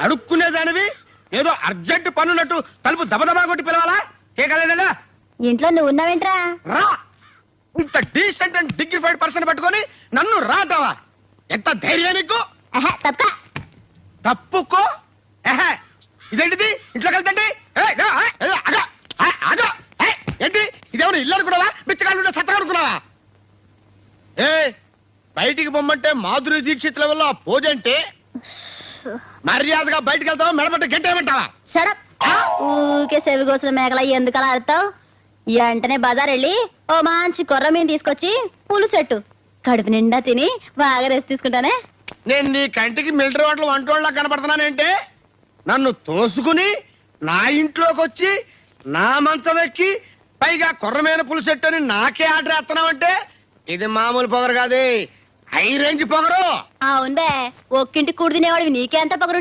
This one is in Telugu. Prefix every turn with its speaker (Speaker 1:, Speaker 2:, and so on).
Speaker 1: అడుక్కునేదానివి ఏదో అర్జెంట్ పనున్నట్టు తలుపు దబదబా కొట్టి పిలవాలా? చేయగలదా
Speaker 2: ఇంట్లో నువ్వు ఉన్నావేంట్రా?
Speaker 1: రా! ఇంత డీసెంట్ అండ్ డిగ్నిఫైడ్ పర్సన్ పట్టుకొని నన్ను రాటావా ఎంత ధైర్యం నీకు?
Speaker 2: తప్ప
Speaker 1: తప్పుకో? ఎహె, ఇదేంటిది? ఇంట్లోకి వెళ్తండి. ఏంటి? ఇదేమైనా ఇల్లు అనుకున్నావా? బిచ్చగాళ్ళు సత్తా అనుకున్నావా? ఏ బయటికి పొమ్మంటే మాధురి దీక్షిత్ లెవెల్లో ఆ పోజ్ అంటే మర్యాదగా బయటికి వెళ్తావా మెడపట్ట గంటేమంటావా
Speaker 2: షడప్ ఊకే సెవి కోసిన మేకల ఎందుకు అలా ఆడతావు? వెంటనే బజార్ వెళ్ళి ఓ మంచి కొర్ర మీద తీసుకొచ్చి పులుసెట్టు కడుపు నిండా తిని బాగా రెస్ట్ తీసుకుంటానే.
Speaker 1: నేను నీ కంటికి మిలిటరీ వాటిలో వంటోళ్ళ కనపడుతున్నానంటే? నన్ను తోసుకుని నా ఇంట్లోకి వచ్చి నా మంచం ఎక్కి పైగా కొర్రమైన పులుసెట్టు అని నాకే ఆర్డర్ వేస్తున్నావంటే? ఇది మామూలు పొగరు కాదే. హై రేంజ్ పొగరు.
Speaker 2: అవును బే ఒక్కింటి కూడి తినేవాడివి నీకే ఎంత పొగరుంటే